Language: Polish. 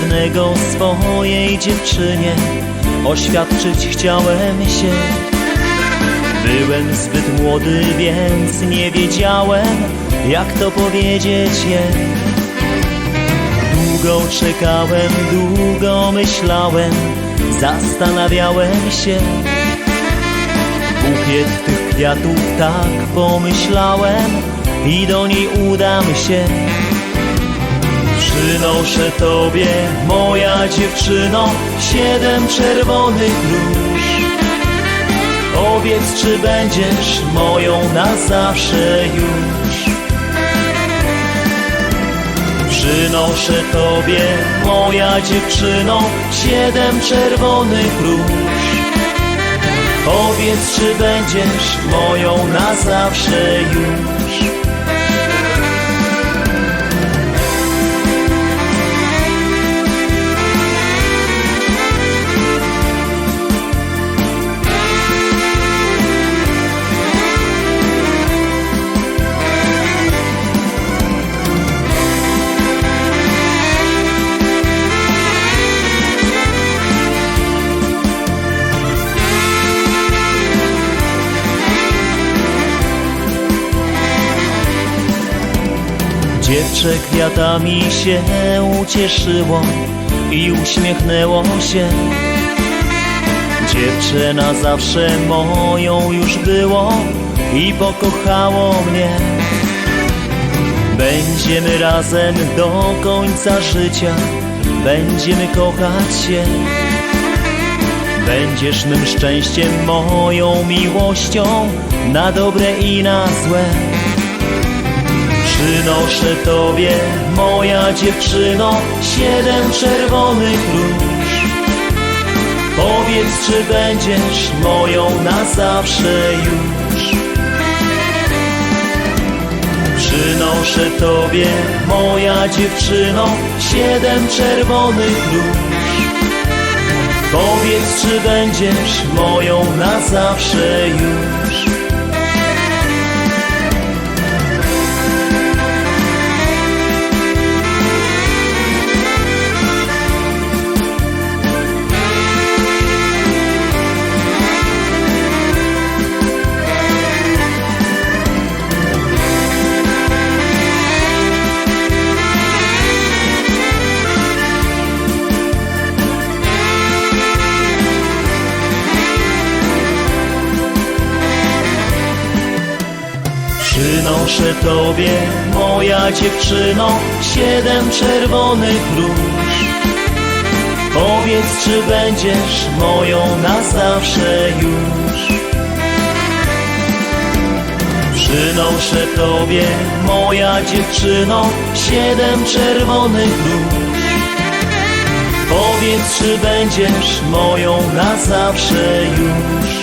Pewnego swojej dziewczynie Oświadczyć chciałem się. Byłem zbyt młody, więc nie wiedziałem Jak to powiedzieć jej Długo czekałem, długo myślałem Zastanawiałem się. Bukiet tych kwiatów tak pomyślałem I do niej udam się Przynoszę Tobie, moja dziewczyno, siedem czerwonych róż. Powiedz, czy będziesz moją na zawsze już. Przynoszę Tobie, moja dziewczyno, siedem czerwonych róż. Powiedz, czy będziesz moją na zawsze już. Dziewczę kwiatami się ucieszyło i uśmiechnęło się. Dziewczę na zawsze moją już było i pokochało mnie. Będziemy razem do końca życia, będziemy kochać się. Będziesz mym szczęściem, moją miłością, na dobre i na złe. Przynoszę Tobie, moja dziewczyno, siedem czerwonych róż. Powiedz, czy będziesz moją na zawsze już. Przynoszę Tobie, moja dziewczyno, siedem czerwonych róż. Powiedz, czy będziesz moją na zawsze już. Przynoszę Tobie, moja dziewczyno, siedem czerwonych róż. Powiedz, czy będziesz moją na zawsze już. Przynoszę Tobie, moja dziewczyno, siedem czerwonych róż. Powiedz, czy będziesz moją na zawsze już.